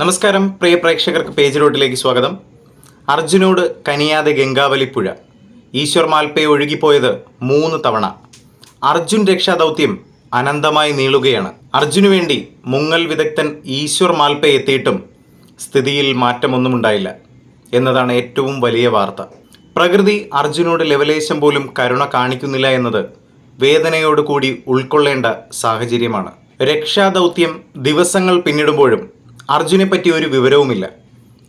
നമസ്കാരം. പ്രിയ പ്രേക്ഷകർക്ക് പേജ് റോട്ടിലേക്ക് സ്വാഗതം. അർജുനോട് കനിയാതെ ഗംഗാവലിപ്പുഴ. ഈശ്വർ മാൽപ്പെ ഒഴുകിപ്പോയത് മൂന്ന് തവണ. അർജുൻ രക്ഷാദൗത്യം അനന്തമായി നീളുകയാണ്. അർജുനു വേണ്ടി മുങ്ങൽ വിദഗ്ധൻ ഈശ്വർ മാൽപ്പെ എത്തിയിട്ടും സ്ഥിതിയിൽ മാറ്റമൊന്നും ഉണ്ടായില്ല എന്നതാണ് ഏറ്റവും വലിയ വാർത്ത. പ്രകൃതി അർജുനോട് ലെവലേശം പോലും കരുണ കാണിക്കുന്നില്ല എന്നത് വേദനയോടുകൂടി ഉൾക്കൊള്ളേണ്ട സാഹചര്യമാണ്. രക്ഷാദൗത്യം ദിവസങ്ങൾ പിന്നിടുമ്പോഴും അർജുനെ പറ്റി ഒരു വിവരവുമില്ല.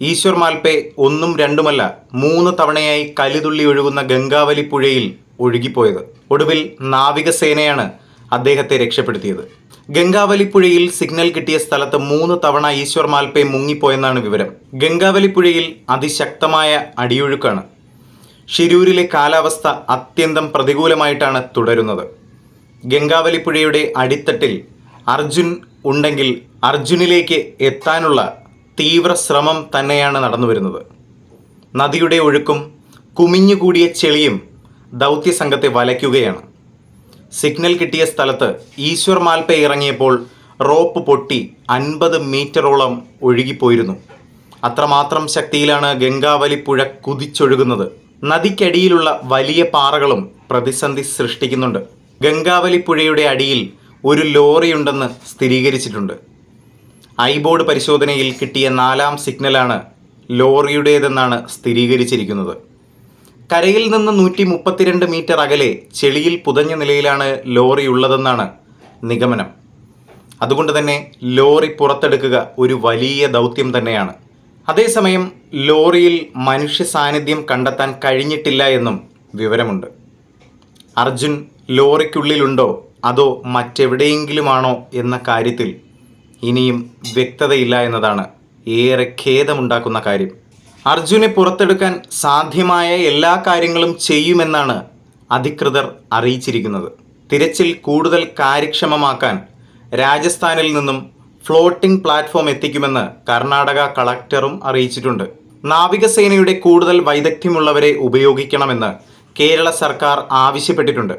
ഈശ്വർ മാൽപേ ഒന്നും രണ്ടുമല്ല മൂന്ന് തവണയായി കലിതുള്ളി ഒഴുകുന്ന ഗംഗാവലി പുഴയിൽ ഒഴുകിപ്പോയത്. ഒടുവിൽ നാവികസേനയാണ് അദ്ദേഹത്തെ രക്ഷപ്പെടുത്തിയത്. ഗംഗാവലി പുഴയിൽ സിഗ്നൽ കിട്ടിയ സ്ഥലത്ത് മൂന്ന് തവണ ഈശ്വർ മാൽപ്പെ മുങ്ങിപ്പോയെന്നാണ് വിവരം. ഗംഗാവലി പുഴയിൽ അതിശക്തമായ അടിയൊഴുക്കാണ്. ഷിരൂരിലെ കാലാവസ്ഥ അത്യന്തം പ്രതികൂലമായിട്ടാണ് തുടരുന്നത്. ഗംഗാവലി പുഴയുടെ അടിത്തട്ടിൽ അർജുൻ ഉണ്ടെങ്കിൽ അർജുനിലേക്ക് എത്താനുള്ള തീവ്ര ശ്രമം തന്നെയാണ് നടന്നു വരുന്നത്. നദിയുടെ ഒഴുക്കും കുമിഞ്ഞുകൂടിയ ചെളിയും ദൗത്യസംഘത്തെ വലയ്ക്കുകയാണ്. സിഗ്നൽ കിട്ടിയ സ്ഥലത്ത് ഈശ്വർ മാൽപ്പെ ഇറങ്ങിയപ്പോൾ റോപ്പ് പൊട്ടി അൻപത് മീറ്ററോളം ഒഴുകിപ്പോയിരുന്നു. അത്രമാത്രം ശക്തിയിലാണ് ഗംഗാവലി പുഴ കുതിച്ചൊഴുകുന്നത്. നദിക്കടിയിലുള്ള വലിയ പാറകളും പ്രതിസന്ധി സൃഷ്ടിക്കുന്നുണ്ട്. ഗംഗാവലി പുഴയുടെ അടിയിൽ ഒരു ലോറിയുണ്ടെന്ന് സ്ഥിരീകരിച്ചിട്ടുണ്ട്. ഐബോർഡ് പരിശോധനയിൽ കിട്ടിയ നാലാം സിഗ്നലാണ് ലോറിയുടേതെന്നാണ് സ്ഥിരീകരിച്ചിരിക്കുന്നത്. കരയിൽ നിന്ന് നൂറ്റി മുപ്പത്തിരണ്ട് മീറ്റർ അകലെ ചെളിയിൽ പുതഞ്ഞ നിലയിലാണ് ലോറി ഉള്ളതെന്നാണ് നിഗമനം. അതുകൊണ്ട് തന്നെ ലോറി പുറത്തെടുക്കുക ഒരു വലിയ ദൗത്യം തന്നെയാണ്. അതേസമയം ലോറിയിൽ മനുഷ്യ സാന്നിധ്യം കണ്ടെത്താൻ കഴിഞ്ഞിട്ടില്ല എന്നും വിവരമുണ്ട്. അർജുൻ ലോറിക്കുള്ളിലുണ്ടോ അതോ മറ്റെവിടെയെങ്കിലുമാണോ എന്ന കാര്യത്തിൽ ഇനിയും വ്യക്തതയില്ല എന്നതാണ് ഏറെ ഖേദമുണ്ടാക്കുന്ന കാര്യം. അർജുനെ പുറത്തെടുക്കാൻ സാധ്യമായ എല്ലാ കാര്യങ്ങളും ചെയ്യുമെന്നാണ് അധികൃതർ അറിയിച്ചിരിക്കുന്നത്. തിരച്ചിൽ കൂടുതൽ കാര്യക്ഷമമാക്കാൻ രാജസ്ഥാനിൽ നിന്നും ഫ്ലോട്ടിംഗ് പ്ലാറ്റ്ഫോം എത്തിക്കുമെന്ന് കർണാടക കളക്ടറും അറിയിച്ചിട്ടുണ്ട്. നാവികസേനയുടെ കൂടുതൽ വൈദഗ്ധ്യമുള്ളവരെ ഉപയോഗിക്കണമെന്ന് കേരള സർക്കാർ ആവശ്യപ്പെട്ടിട്ടുണ്ട്.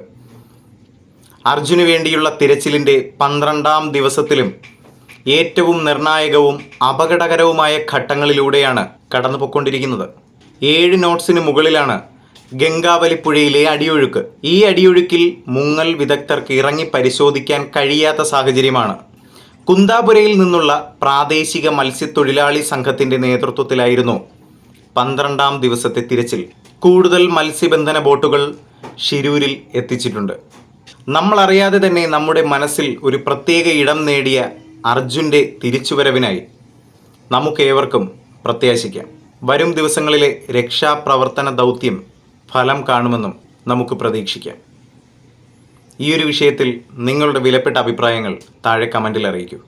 അർജുന് വേണ്ടിയുള്ള തിരച്ചിലിന്റെ പന്ത്രണ്ടാം ദിവസത്തിലും ഏറ്റവും നിർണായകവും അപകടകരവുമായ ഘട്ടങ്ങളിലൂടെയാണ് കടന്നുപോയിക്കൊണ്ടിരിക്കുന്നത്. ഏഴ് നോട്ട്സിന് മുകളിലാണ് ഗംഗാവലിപ്പുഴയിലെ അടിയൊഴുക്ക്. ഈ അടിയൊഴുക്കിൽ മുങ്ങൽ വിദഗ്ധർക്ക് ഇറങ്ങി പരിശോധിക്കാൻ കഴിയാത്ത സാഹചര്യമാണ്. കുന്താപുരയിൽ നിന്നുള്ള പ്രാദേശിക മത്സ്യത്തൊഴിലാളി സംഘത്തിന്റെ നേതൃത്വത്തിലായിരുന്നു പന്ത്രണ്ടാം ദിവസത്തെ തിരച്ചിൽ. കൂടുതൽ മത്സ്യബന്ധന ബോട്ടുകൾ ഷിരൂരിൽ എത്തിച്ചിട്ടുണ്ട്. നമ്മളറിയാതെ തന്നെ നമ്മുടെ മനസ്സിൽ ഒരു പ്രത്യേക ഇടം നേടിയ അർജുന്റെ തിരിച്ചുവരവിനായി നമുക്കേവർക്കും പ്രത്യാശിക്കാം. വരും ദിവസങ്ങളിലെ രക്ഷാപ്രവർത്തന ദൗത്യം ഫലം കാണുമെന്നും നമുക്ക് പ്രതീക്ഷിക്കാം. ഈ ഒരു വിഷയത്തിൽ നിങ്ങളുടെ വിലപ്പെട്ട അഭിപ്രായങ്ങൾ താഴെ കമന്റിൽ അറിയിക്കൂ.